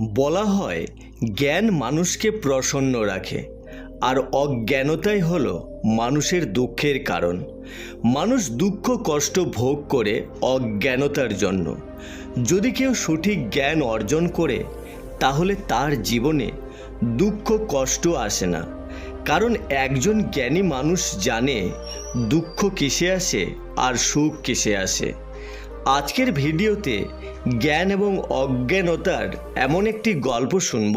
বলা হয়, জ্ঞান মানুষকে প্রসন্ন রাখে, আর অজ্ঞানতাই হলো মানুষের দুঃখের কারণ। মানুষ দুঃখ কষ্ট ভোগ করে অজ্ঞানতার জন্য। যদি কেউ সঠিক জ্ঞান অর্জন করে, তাহলে তার জীবনে দুঃখ কষ্ট আসে না। কারণ একজন জ্ঞানী মানুষ জানে দুঃখ কিসে আসে আর সুখ কিসে আসে। আজকের ভিডিওতে জ্ঞান এবং অজ্ঞানতার এমন একটি গল্প শুনব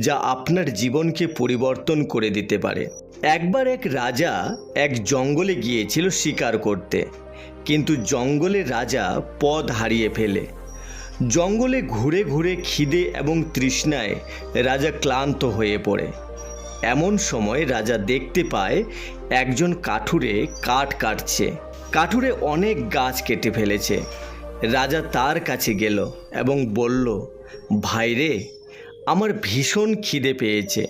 যা আপনার জীবনকে পরিবর্তন করে দিতে পারে। একবার এক রাজা এক জঙ্গলে গিয়েছিল শিকার করতে, কিন্তু জঙ্গলের রাজা পথ হারিয়ে ফেলে। জঙ্গলে ঘুরে ঘুরে খিদে এবং তৃষ্ণায় রাজা ক্লান্ত হয়ে পড়ে। এমন সময় রাজা দেখতে পায় একজন কাঠুরে কাঠ কাটছে। কাঠুরে অনেক গাছ কেটে ফেলেছে। রাজা তার কাছে গেল এবং বলল ভাইরে আমার ভীষণ খিদে পেয়েছে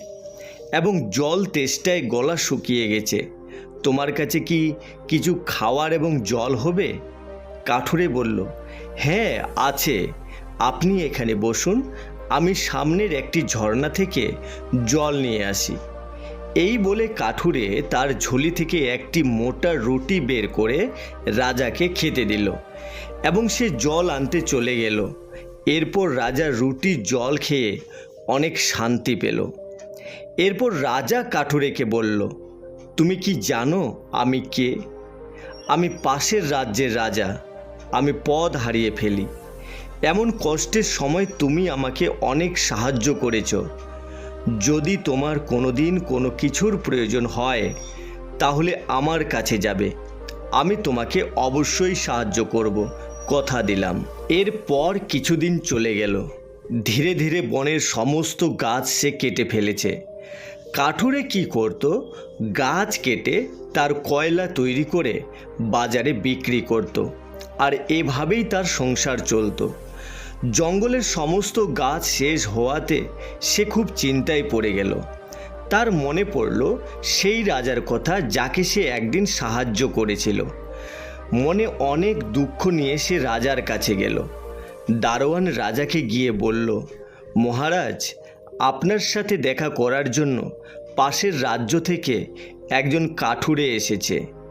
এবং জল তেষ্টায় গলা শুকিয়ে গেছে। তোমার কাছে কি কিছু খাওয়ার এবং জল হবে? কাঠুরে বলল হ্যাঁ আছে। আপনি এখানে বসুন, আমি সামনের একটি ঝর্ণা থেকে জল নিয়ে আসি। এই বলে কাঠুরে তার ঝুলি থেকে একটি মোটা রুটি বের করে রাজাকে খেতে দিল এবং সে জল আনতে চলে গেল। এরপর রাজা রুটি জল খেয়ে অনেক শান্তি পেল। এরপর রাজা কাঠুরেকে বলল, তুমি কি জানো আমি কে? আমি পাশের রাজ্যের রাজা। আমি পদ হারিয়ে ফেলি। এমন কষ্টের সময় তুমি আমাকে অনেক সাহায্য করেছ। যদি তোমার কোনো দিন কোনো কিছুর প্রয়োজন হয়, তাহলে আমার কাছে যাবে। আমি তোমাকে অবশ্যই সাহায্য করব, কথা দিলাম। এরপর কিছুদিন চলে গেল। ধীরে ধীরে বনের সমস্ত গাছ সে কেটে ফেলেছে। কাঠুরে কি করত? গাছ কেটে তার কয়লা তৈরি করে বাজারে বিক্রি করত। আর এভাবেই তার সংসার চলতো। জঙ্গলের সমস্ত গাছ শেষ হওয়াতে সে খুব চিন্তায় পড়ে গেল। তার মনে পড়ল সেই রাজার কথা যাকে সে একদিন সাহায্য করেছিল। মনে অনেক দুঃখ নিয়ে সে রাজার কাছে গেল। দারোয়ান রাজাকে গিয়ে বলল, মহারাজ, আপনার সাথে দেখা করার জন্য পাশের রাজ্য থেকে একজন কাঠুরে এসেছে।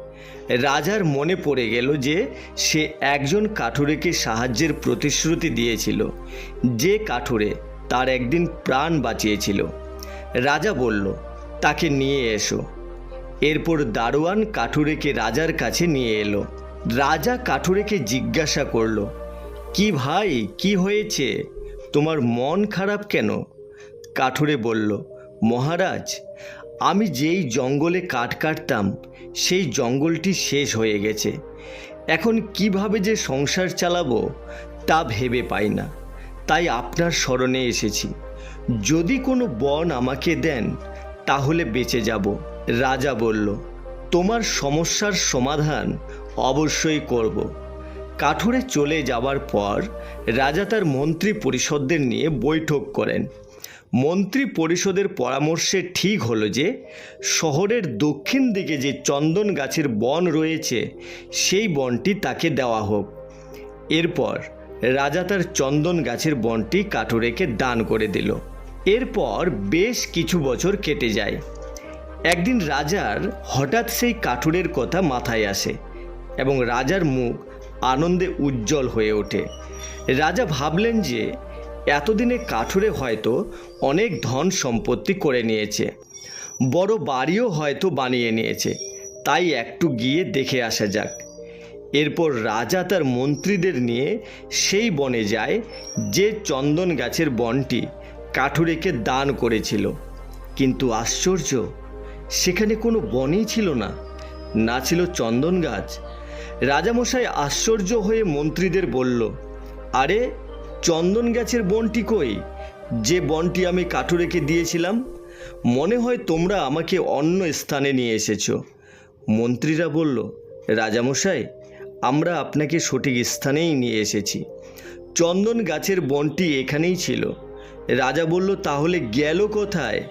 রাজার মনে পড়ে গেল যে সে একজন কাঠুরেকে সাহায্যের প্রতিশ্রুতি দিয়েছিল। যে কাঠুরে তার একদিন প্রাণ বাঁচিয়েছিল। রাজা বলল, তাকে নিয়ে এসো। এরপর দারোয়ান কাঠুরেকে রাজার কাছে নিয়ে এলো। রাজা কাঠুরেকে জিজ্ঞাসা করল, কি ভাই, কি হয়েছে? তোমার মন খারাপ কেন? কাঠুরে বলল, মহারাজ আমি যেই জঙ্গলে কাঠ কাটতাম, সেই জঙ্গলটি শেষ হয়ে গেছে। এখন কীভাবে যে সংসার চালাবো, তা ভেবে পাই না। তাই আপনার স্মরণে এসেছি। যদি কোনো বন আমাকে দেন, তাহলে বেঁচে যাব, রাজা বলল। তোমার সমস্যার সমাধান অবশ্যই করব। কাঠুরে চলে যাবার পর রাজা তার মন্ত্রী পরিষদদের নিয়ে বৈঠক করেন। মন্ত্রী পরিষদের পরামর্শে ঠিক হলো যে, শহরের দক্ষিণ দিকে যে চন্দন গাছের বন রয়েছে, সেই বনটি তাকে দেওয়া হোক। এরপর রাজা তার চন্দন গাছের বনটি কাঠুরেকে দান করে দিল। এরপর বেশ কিছু বছর কেটে যায়। একদিন রাজার হঠাৎ সেই কাঠুরের কথা মাথায় আসে এবং রাজার মুখ আনন্দে উজ্জ্বল হয়ে ওঠে। রাজা ভাবলেন যে এতদিনে কাঠুরে হয়তো অনেক ধন সম্পত্তি করে নিয়েছে। বড় বাড়িও হয়তো বানিয়ে নিয়েছে। তাই একটু গিয়ে দেখে আসা যাক। এরপর রাজা তার মন্ত্রীদের নিয়ে সেই বনে যায়, যে চন্দন গাছের বনটি কাঠুরেকে দান করেছিল। কিন্তু আশ্চর্য, সেখানে কোনো বনই ছিল না না ছিল চন্দন গাছ। রাজামশাই আশ্চর্য হয়ে মন্ত্রীদের বলল, আরে চন্দন গাছের বনটি কই? যে বনটি আমি কাঠুরেকে দিয়েছিলাম, মনে হয় তোমরা আমাকে অন্য স্থানে নিয়ে এসেছ। মন্ত্রীরা বলল, রাজামশাই, আমরা আপনাকে সঠিক স্থানেই নিয়ে এসেছি। চন্দন গাছের বনটি এখানেই ছিল। রাজা বলল, তাহলে গেল কোথায়?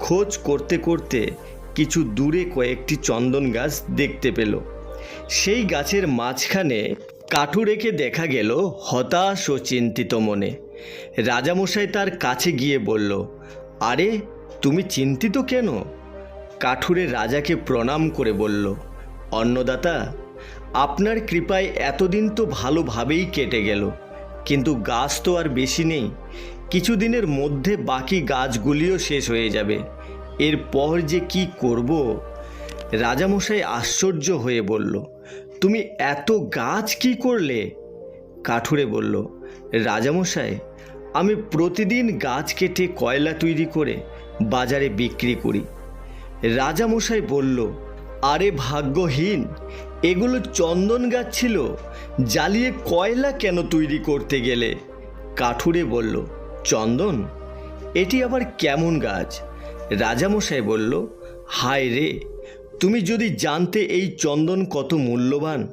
খোঁজ করতে করতে কিছু দূরে কয়েকটি চন্দন গাছ দেখতে পেল। সেই গাছের মাঝখানে কাঠুরেকে দেখা গেল হতাশ ও চিন্তিত মনে। রাজামশাই তার কাছে গিয়ে বলল, আরে, তুমি চিন্তিত কেন? কাঠুরে রাজাকে প্রণাম করে বলল, অন্নদাতা, আপনার কৃপায় এতদিন তো ভালোভাবেই কেটে গেল, কিন্তু গাছ তো আর বেশি নেই। কিছুদিনের মধ্যে বাকি গাছগুলিও শেষ হয়ে যাবে। এরপর যে কি করব? রাজামশাই আশ্চর্য হয়ে বলল তুমি এত গাছ কি করলে? কাঠুরে বলল, রাজামশাই, আমি প্রতিদিন গাছ কেটে কয়লা তৈরি করে বাজারে বিক্রি করি। রাজামশাই বলল, আরে ভাগ্যহীন, এগুলো চন্দন গাছ ছিল, জ্বালিয়ে কয়লা কেন তৈরি করতে গেলে? কাঠুরে বলল, চন্দন? এটি আবার কেমন গাছ? রাজামশাই বলল, হায় রে তুমি যদি জানতে এই চন্দন কত মূল্যবান?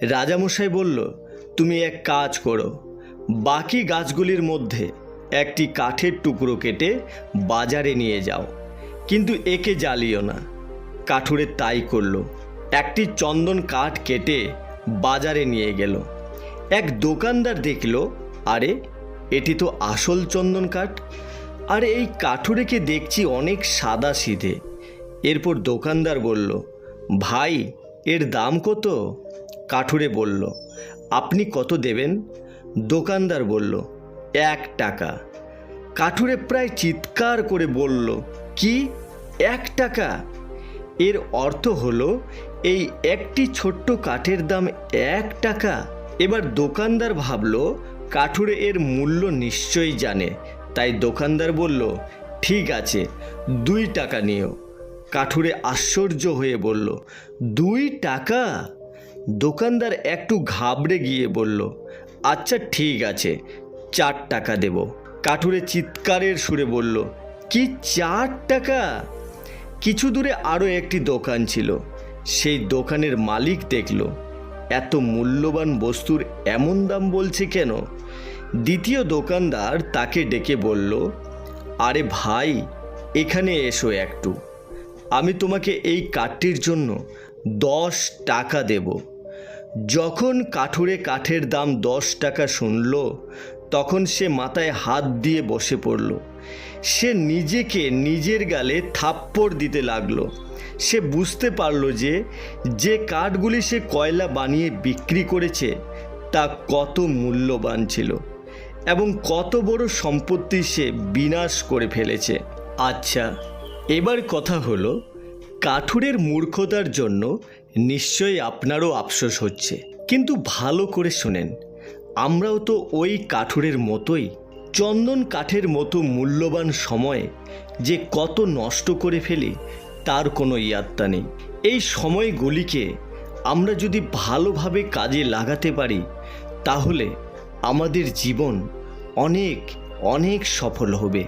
রাজামশাই বলল, তুমি এক কাজ করো। বাকি গাছগুলির মধ্যে একটি কাঠের টুকরো কেটে বাজারে নিয়ে যাও। কিন্তু একে জ্বালিও না। কাঠুরে তাই করল। একটি চন্দন কাঠ কেটে বাজারে নিয়ে গেল। এক দোকানদার দেখল, আরে, এটি তো আসল চন্দন কাঠ। আর, এই কাঠুরেকে দেখছি অনেক সাদা সিধে। এরপর দোকানদার বলল, ভাই, এর দাম কত? কাঠুরে বলল, আপনি কত দেবেন? দোকানদার বলল, এক টাকা। কাঠুরে প্রায় চিৎকার করে বলল, কি? এক টাকা? এর অর্থ হলো, এই একটি ছোট্ট কাঠের দাম এক টাকা। এবার দোকানদার ভাবলো, কাঠুরে এর মূল্য নিশ্চয়ই জানে। তাই দোকানদার বলল, ঠিক আছে, দুই টাকা নিও। কাঠুরে আশ্চর্য হয়ে বলল, দুই টাকা? দোকানদার একটু ঘাবড়ে গিয়ে বলল আচ্ছা ঠিক আছে, চার টাকা দেব। কাঠুরে চিৎকারের সুরে বলল, কি চার টাকা? কিছু দূরে আরও একটি দোকান ছিল। সেই দোকানের মালিক দেখল, এত মূল্যবান বস্তুর এমন দাম বলছে কেন? দ্বিতীয় দোকানদার তাকে ডেকে বলল, আরে ভাই, এখানে এসো একটু। আমি তোমাকে এই কাঠটির জন্য দশ টাকা দেব। যখন কাঠুরে কাঠের দাম দশ টাকা শুনল, তখন সে মাথায় হাত দিয়ে বসে পড়ল। সে নিজেকে নিজের গালে থাপ্পড় দিতে লাগল। সে বুঝতে পারল যে যে কাঠগুলি সে কয়লা বানিয়ে বিক্রি করেছে, তা কত মূল্যবান ছিল এবং কত বড় সম্পত্তি সে বিনাশ করে ফেলেছে। আচ্ছা এবার কথা হলো, কাঠুরের মূর্খতার জন্য নিশ্চয়ই আপনারও আফসোস হচ্ছে। কিন্তু ভালো করে শোনেন, আমরাও তো ওই কাঠুরের মতোই, চন্দন কাঠের মতো মূল্যবান সময় যে কত নষ্ট করে ফেলি, তার কোনো ইয়াত্তা নেই। এই সময়গুলিকে আমরা যদি ভালোভাবে কাজে লাগাতে পারি, তাহলে আমাদের জীবন অনেক অনেক সফল হবে।